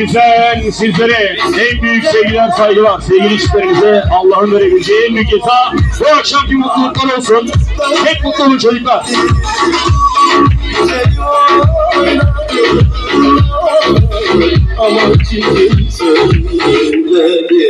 yüzden sizlere en büyük sevgiler saygılar. Sevgili çiftlerimize Allah'ın verebileceği en büyük hesap bu akşamki mutluluklar olsun. Hep mutlu olun çocuklar. Ama kim söyledi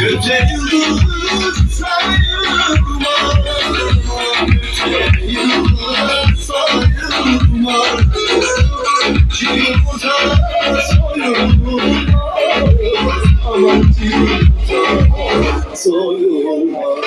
Göce yıldız sayılma Göce yıldız sayılma Kim uza soyulmaz Aman kim uza soyulmaz